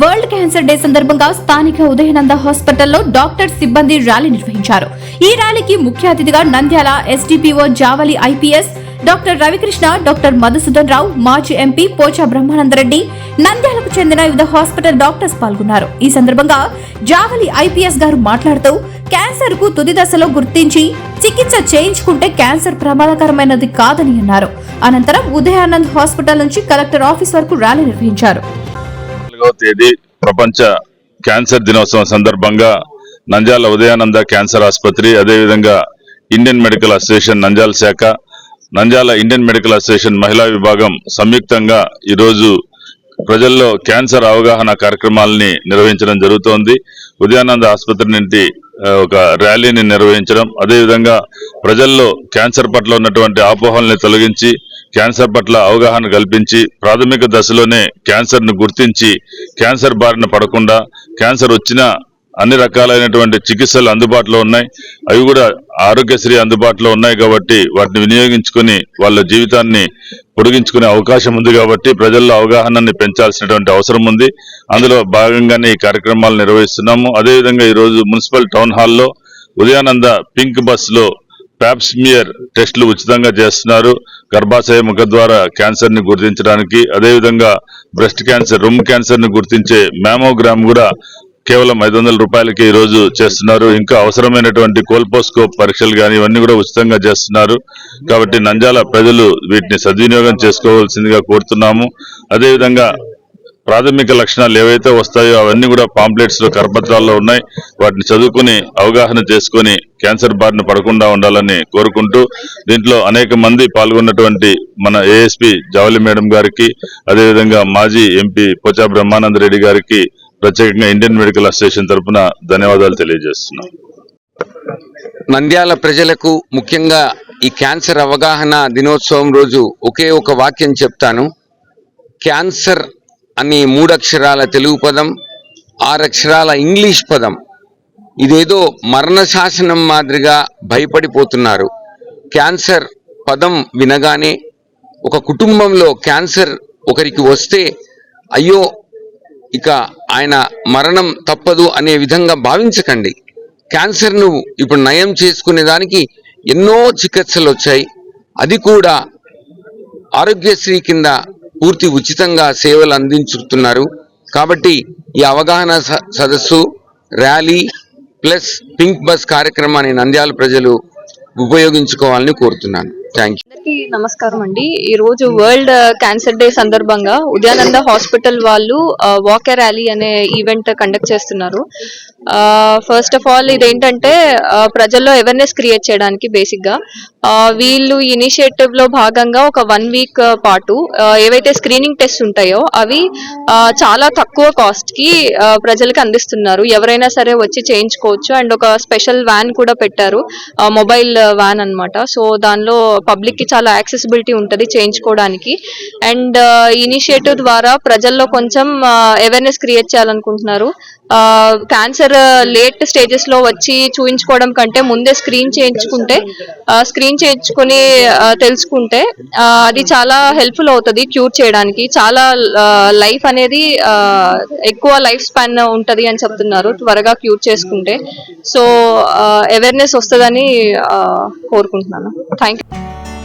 World cancer day సందర్భంగా స్థానిక ఉదయనంద హాస్పిటల్లో డాక్టర్ సిబ్బంది ర్యాలీ నిర్వహించారు. ఈ ర్యాలీకి ముఖ్య అతిథిగా Nandyal SDPO Javali IPS doctor Ravikrishna doctor Madhusudan Rao మాజీ ఎంపీ పోచా బ్రహ్మానందరెడ్డి నంద్యాలకు చెందిన వివిధ హాస్పిటల్ డాక్టర్స్ పాల్గొన్నారు. ఈ సందర్భంగా జావలి ఐపీఎస్ గారు మాట్లాడుతూ క్యాన్సర్కు తుది దశలో గుర్తించి చికిత్స చేయించుకుంటే క్యాన్సర్ ప్రమాదకరమైనది కాదని అన్నారు. అనంతరం ఉదయానంద్ హాస్పిటల్ నుంచి కలెక్టర్ ఆఫీస్ వరకు ర్యాలీ నిర్వహించారు. నాలుగవ తేదీ ప్రపంచ క్యాన్సర్ దినోత్సవం సందర్భంగా నంజాల ఉదయానంద క్యాన్సర్ ఆసుపత్రి అదేవిధంగా ఇండియన్ మెడికల్ అసోసియేషన్ నంజాల శాఖ నంజాల ఇండియన్ మెడికల్ అసోసియేషన్ మహిళా విభాగం సంయుక్తంగా ఈరోజు ప్రజల్లో క్యాన్సర్ అవగాహన కార్యక్రమాలని నిర్వహించడం జరుగుతోంది. ఉదయానంద ఆసుపత్రి నుండి ఒక ర్యాలీని నిర్వహించడం అదేవిధంగా ప్రజల్లో క్యాన్సర్ పట్ల ఉన్నటువంటి అపోహల్ని తొలగించి క్యాన్సర్ పట్ల అవగాహన కల్పించి ప్రాథమిక దశలోనే క్యాన్సర్ను గుర్తించి క్యాన్సర్ బారిన పడకుండా క్యాన్సర్ వచ్చిన అన్ని రకాలైనటువంటి చికిత్సలు అందుబాటులో ఉన్నాయి. అవి కూడా ఆరోగ్యశ్రీ అందుబాటులో ఉన్నాయి కాబట్టి వాటిని వినియోగించుకొని వాళ్ళ జీవితాన్ని పొడిగించుకునే అవకాశం ఉంది కాబట్టి ప్రజల్లో అవగాహనని పెంచాల్సినటువంటి అవసరం ఉంది. అందులో భాగంగానే ఈ కార్యక్రమాలు నిర్వహిస్తున్నాము. అదేవిధంగా ఈరోజు మున్సిపల్ టౌన్ హాల్లో ఉదయానంద పింక్ బస్సులో ప్యాప్స్మియర్ టెస్టులు ఉచితంగా చేస్తున్నారు. గర్భాశయ ముఖద్వార క్యాన్సర్ని గుర్తించడానికి అదేవిధంగా బ్రెస్ట్ క్యాన్సర్ రొమ్ము క్యాన్సర్ని గుర్తించే మ్యామోగ్రామ్ కూడా కేవలం ఐదు వందల రూపాయలకి ఈరోజు చేస్తున్నారు. ఇంకా అవసరమైనటువంటి కోల్పోస్కోప్ పరీక్షలు కానీ ఇవన్నీ కూడా ఉచితంగా చేస్తున్నారు. కాబట్టి నంజాల ప్రజలు వీటిని సద్వినియోగం చేసుకోవాల్సిందిగా కోరుతున్నాము. అదేవిధంగా ప్రాథమిక లక్షణాలు ఏవైతే వస్తాయో అవన్నీ కూడా పాంప్లెట్స్లో కరపత్రాల్లో ఉన్నాయి. వాటిని చదువుకుని అవగాహన చేసుకొని క్యాన్సర్ బారిన పడకుండా ఉండాలని కోరుకుంటూ దీంట్లో అనేక మంది పాల్గొన్నటువంటి మన ఏఎస్పి జావలి మేడం గారికి అదేవిధంగా మాజీ ఎంపీ పోచా బ్రహ్మానంద రెడ్డి గారికి ప్రత్యేకంగా ఇండియన్ మెడికల్ అసోసియేషన్ తరపున ధన్యవాదాలు తెలియజేస్తున్నాం. నంద్యాల ప్రజలకు ముఖ్యంగా ఈ క్యాన్సర్ అవగాహన దినోత్సవం రోజు ఒకే ఒక వాక్యం చెప్తాను. క్యాన్సర్ అనే మూడు అక్షరాల తెలుగు పదం ఆరు అక్షరాల ఇంగ్లీష్ పదం. ఇదేదో మరణ శాసనం మాదిరిగా భయపడిపోతున్నారు. క్యాన్సర్ పదం వినగానే ఒక కుటుంబంలో క్యాన్సర్ ఒకరికి వస్తే అయ్యో ఇక ఆయన మరణం తప్పదు అనే విధంగా భావించకండి. క్యాన్సర్ను ఇప్పుడు నయం చేసుకునే దానికి ఎన్నో చికిత్సలు వచ్చాయి అది కూడా ఆరోగ్యశ్రీ కింద పూర్తి ఉచితంగా సేవలు అందించుతున్నారు. కాబట్టి ఈ అవగాహన స- సదస్సు ర్యాలీ ప్లస్ పింక్ బస్ కార్యక్రమాన్ని నంద్యాల ప్రజలు ఉపయోగించుకోవాలని కోరుతున్నాను. అందరికీ నమస్కారం అండి. ఈ రోజు వరల్డ్ క్యాన్సర్ డే సందర్భంగా ఉదయానంద హాస్పిటల్ వాళ్ళు uh, వాకర్ ర్యాలీ అనే ఈవెంట్ కండక్ట్ చేస్తున్నారు. ఫస్ట్ ఆఫ్ ఆల్ ఇదేంటంటే uh, ప్రజల్లో అవేర్నెస్ క్రియేట్ చేయడానికి బేసిక్గా. Uh, వీళ్ళు ఇనిషియేటివ్లో భాగంగా ఒక వన్ వీక్ పాటు ఏవైతే స్క్రీనింగ్ టెస్ట్ ఉంటాయో అవి చాలా తక్కువ కాస్ట్కి ప్రజలకు అందిస్తున్నారు. ఎవరైనా సరే వచ్చి చేయించుకోవచ్చు. అండ్ ఒక స్పెషల్ వ్యాన్ కూడా పెట్టారు. మొబైల్ వ్యాన్ అన్నమాట. సో దానిలో పబ్లిక్కి చాలా యాక్సెసిబిలిటీ ఉంటుంది చేయించుకోవడానికి. అండ్ ఇనిషియేటివ్ uh, ద్వారా ప్రజల్లో కొంచెం uh, అవేర్నెస్ క్రియేట్ చేయాలనుకుంటున్నారు. క్యాన్సర్ లేట్ స్టేజెస్లో వచ్చి చూయించుకోవడం కంటే ముందే స్క్రీన్ చేయించుకుంటే uh, స్క్రీన్ చేయించుకుని తెలుసుకుంటే అది చాలా హెల్ప్ఫుల్ అవుతుంది క్యూర్ చేయడానికి. చాలా లైఫ్ అనేది ఎక్కువ లైఫ్ స్పాన్ ఉంటుంది అని చెప్తున్నారు త్వరగా క్యూర్ చేసుకుంటే. సో అవేర్నెస్ వస్తుందని కోరుకుంటున్నాను. Thank you